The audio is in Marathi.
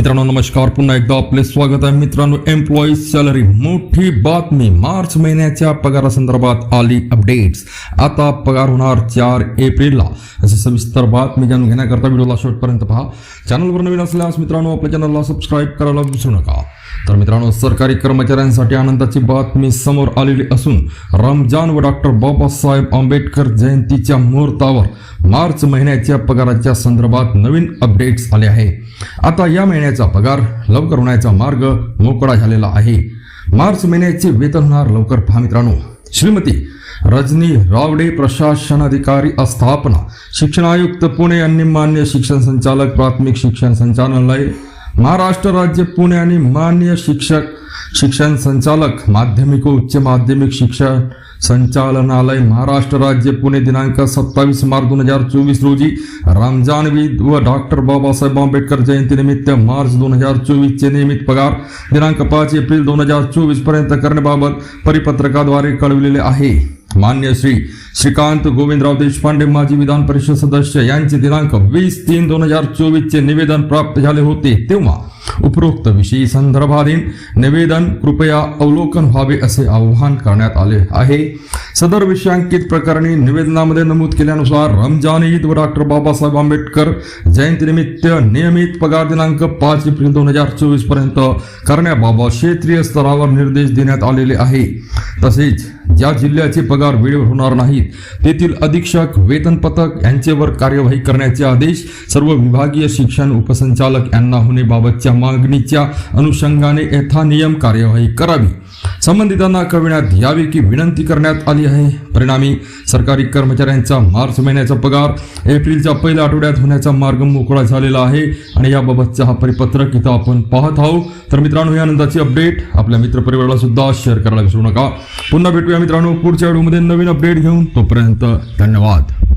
मित्रांनो नमस्कार. पुन्हा एकदा आपले स्वागत आहे मित्रांनो एम्प्लॉई सॅलरी मोठी बातमी. मार्च महिन्याच्या पगारासंदर्भात आली अपडेट्स आता पगार होणार चार एप्रिलला. असं सविस्तर बातमी जाणून घेण्याकरता व्हिडिओला शेवटपर्यंत पहा. चॅनलवर नवीन असल्यास मित्रांनो आपल्या चॅनलला सबस्क्राईब करायला विसरू नका. तर मित्रांनो सरकारी कर्मचाऱ्यांसाठी आनंदाची बातमी समोर आलेली असून रमजान व डॉक्टर बाबासाहेब आंबेडकर जयंतीच्या मुहूर्तावर मार्च महिन्याच्या पगाराच्या संदर्भात नवीन अपडेट्स आले आहे. आता या महिन्याचा पगार लवकर होण्याचा मार्ग मोकळा झालेला आहे. मार्च महिन्याचे वेतन होणार लवकर पहा मित्रांनो. श्रीमती रजनी रावडे प्रशासनाधिकारी स्थापना शिक्षण आयुक्त पुणे यांनी मान्य शिक्षण संचालक प्राथमिक शिक्षण संचालनालय महाराष्ट्र राज्य पुणे आणि मान्य शिक्षक शिक्षण संचालक माध्यमिक व उच्च माध्यमिक शिक्षण संचालनालय महाराष्ट्र राज्य पुणे दिनांक सत्तावीस मार्च दोन हजार चोवीस रोजी रमजान व डॉक्टर बाबासाहेब आंबेडकर जयंतीनिमित्त मार्च दोन हजार चोवीसचे नियमित पगार दिनांक पाच एप्रिल दोन हजार चोवीसपर्यंत करण्याबाबत परिपत्रकाद्वारे कळविलेले आहे. मान्य श्री श्रीकांत गोविंदराव देशपांडे माजी विधान परिषद सदस्य यांचे दिनांक वीस तीन दोन हजार चोवीस चे निवेदन प्राप्त झाले होते. तेव्हा उपरोक्त विषयी संदर्भाधीन निवेदन कृपया अवलोकन व्हावे असे आवाहन करण्यात आले आहे. सदर विषयांकित प्रकरणी निवेदनामध्ये नमूद केल्यानुसार रमजान ईद व डॉक्टर बाबासाहेब आंबेडकर जयंतीनिमित्त नियमित पगार दिनांक पाच एप्रिल दोन हजार चोवीसपर्यंत करण्याबाबत क्षेत्रीय स्तरावर निर्देश देण्यात आलेले आहे. तसेच ज्या जिल्ह्याचे पगार वेळेवर होणार नाहीत तेथील अधीक्षक वेतन पथक यांच्यावर कार्यवाही करण्याचे आदेश सर्व विभागीय शिक्षण उपसंचालक यांना होण्याबाबतच्या मागणीच्या अनुषंगाने यथानियम कार्यवाही करावी. संबंधितांना कळविण्यात यावे की विनंती करण्यात आली आहे. परिणामी सरकारी कर्मचाऱ्यांचा मार्च महिन्याचा पगार एप्रिलच्या पहिल्या आठवड्यात होण्याचा मार्ग मोकळा झालेला आहे आणि याबाबतचा हा परिपत्रक इथं आपण पाहत आहोत. तर मित्रांनो या आनंदाची अपडेट आपल्या मित्रपरिवाराला सुद्धा शेअर करायला विसरू नका. पुन्हा भेटूया मित्रांनो पुढच्या व्हिडिओमध्ये नवीन अपडेट घेऊन. तोपर्यंत धन्यवाद.